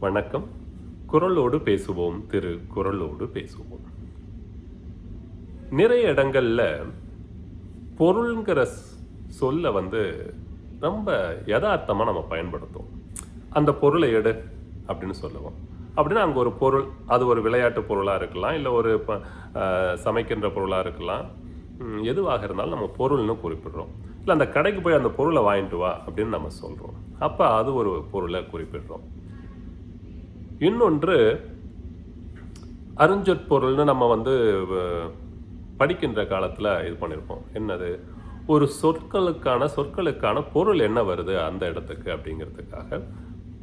வணக்கம். குரலோடு பேசுவோம். திரு குரலோடு பேசுவோம். நிறைய இடங்களில் பொருள்ங்கிற சொல்ல வந்து ரொம்ப யதார்த்தமாக நம்ம பயன்படுத்துவோம். அந்த பொருளை எடு அப்படின்னு சொல்லுவோம். அப்படின்னா அங்கே ஒரு பொருள் அது ஒரு விளையாட்டு பொருளாக இருக்கலாம் இல்லை ஒரு ப- சமைக்கின்ற பொருளாக இருக்கலாம். எதுவாக இருந்தாலும் நம்ம பொருள்னு குறிப்பிடுறோம். இல்லை அந்த கடைக்கு போய் அந்த பொருளை வாங்கிட்டு வா அப்படின்னு நம்ம சொல்கிறோம் அப்போ அது ஒரு பொருளை குறிப்பிடுறோம். இன்னொன்று அருஞ்சொற்பொருள்னு நம்ம வந்து படிக்கின்ற காலத்தில் இது பண்ணியிருப்போம் என்னது? ஒரு சொற்களுக்கான சொற்களுக்கான பொருள் என்ன வருது அந்த இடத்துக்கு அப்படிங்கிறதுக்காக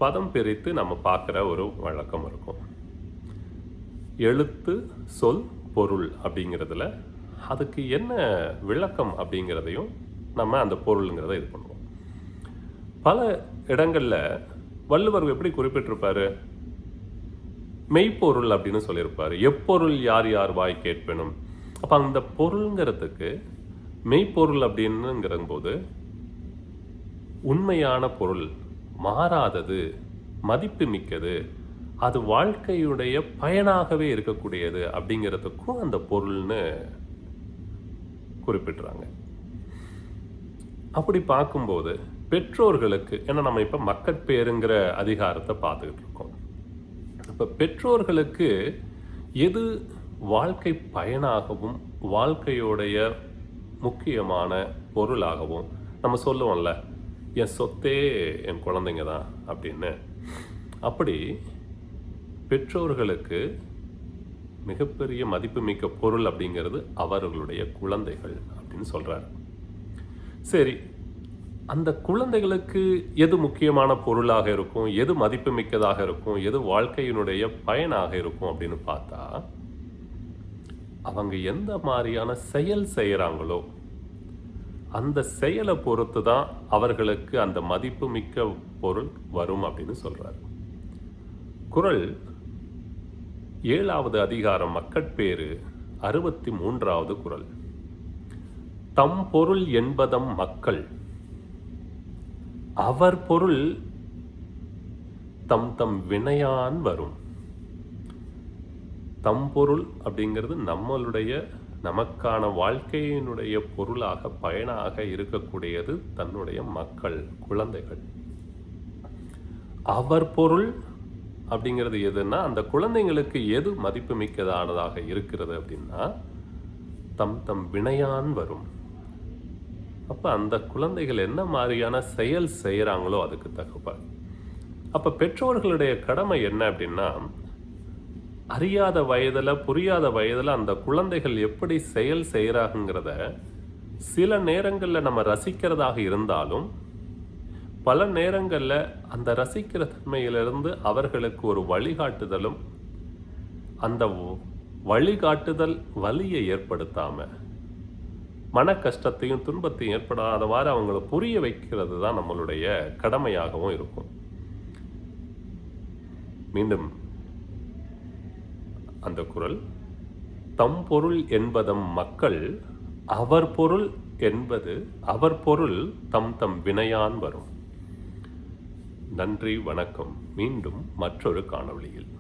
பதம் பிரித்து நம்ம பார்க்குற ஒரு வழக்கம் இருக்கும். எழுத்து சொல் பொருள் அப்படிங்கிறதுல அதுக்கு என்ன விளக்கம் அப்படிங்கிறதையும் நம்ம அந்த பொருளுங்கிறத இது பண்ணுவோம். பல இடங்களில் வள்ளுவர் எப்படி குறிப்பிட்டிருப்பாரு? மெய்ப்பொருள் அப்படின்னு சொல்லியிருப்பார். எப்பொருள் யார் யார் வாய் கேட்பேனும். அப்போ அந்த பொருளுங்கிறதுக்கு மெய்ப்பொருள் அப்படின்னுங்கிறபோது உண்மையான பொருள் மாறாதது மதிப்பு மிக்கது அது வாழ்க்கையுடைய பயனாகவே இருக்கக்கூடியது அப்படிங்கிறதுக்கும் அந்த பொருள்னு குறிப்பிட்றாங்க. அப்படி பார்க்கும்போது பெற்றோர்களுக்கு ஏன்னா நம்ம இப்போ மக்கட்பேருங்கிற அதிகாரத்தை பார்த்துக்கிட்டு இருக்கோம். இப்போ பெற்றோர்களுக்கு எது வாழ்க்கை பயனாகவும் வாழ்க்கையோடைய முக்கியமான பொருளாகவும் நம்ம சொல்லுவோம்ல என் சொத்தே என் குழந்தைங்க தான் அப்படின்னு. அப்படி பெற்றோர்களுக்கு மிகப்பெரிய மதிப்புமிக்க பொருள் அப்படிங்கிறது அவர்களுடைய குழந்தைகள் அப்படின்னு சொல்கிறார் சரி அந்த குழந்தைகளுக்கு எது முக்கியமான பொருளாக இருக்கும் எது மதிப்புமிக்கதாக இருக்கும் எது வாழ்க்கையினுடைய பயனாக இருக்கும் அப்படின்னு பார்த்தா அவங்க எந்த மாதிரியான செயல் செய்கிறாங்களோ அந்த செயலை பொறுத்து தான் அவர்களுக்கு அந்த மதிப்புமிக்க பொருள் வரும் அப்படின்னு சொல்றாரு. குறள் ஏழாவது அதிகாரம் மக்கட்பேறு அறுபத்தி மூன்றாவது குறள் தம் பொருள் என்பதம் மக்கள். அவர் பொருள் தம் தம் வினையான் வரும். தம் பொருள் அப்படிங்கிறது நம்மளுடைய நமக்கான வாழ்க்கையினுடைய பொருளாக பயனாக இருக்கக்கூடியது தன்னுடைய மக்கள் குழந்தைகள். அவர் பொருள் அப்படிங்கிறது எதுன்னா அந்த குழந்தைங்களுக்கு எது மதிப்புமிக்கதானதாக இருக்கிறது அப்படின்னா தம் தம் வினையான் வரும். அப்போ அந்த குழந்தைகள் என்ன மாதிரியான செயல் செய்கிறாங்களோ அதுக்கு தகவல் அப்போ பெற்றோர்களுடைய கடமை என்ன அப்படின்னா அறியாத வயதில் புரியாத வயதில் அந்த குழந்தைகள் எப்படி செயல் செய்கிறாங்கிறத சில நேரங்களில் நம்ம ரசிக்கிறதாக இருந்தாலும் பல நேரங்களில் அந்த ரசிக்கிற தன்மையிலிருந்து அவர்களுக்கு ஒரு வழிகாட்டுதலும் அந்த வழிகாட்டுதல் வலியை ஏற்படுத்தாமல் மன கஷ்டத்தையும் துன்பத்தையும் ஏற்படாதவாறு அவங்கள புரிய வைக்கிறது தான் நம்மளுடைய கடமையாகவும் இருக்கும். மீண்டும் அந்த குரல் தம் பொருள் என்பதம் மக்கள் அவர் பொருள் என்பது அவர் பொருள் தம் தம் வினையான் வரும். நன்றி வணக்கம். மீண்டும் மற்றொரு காணொளியில்.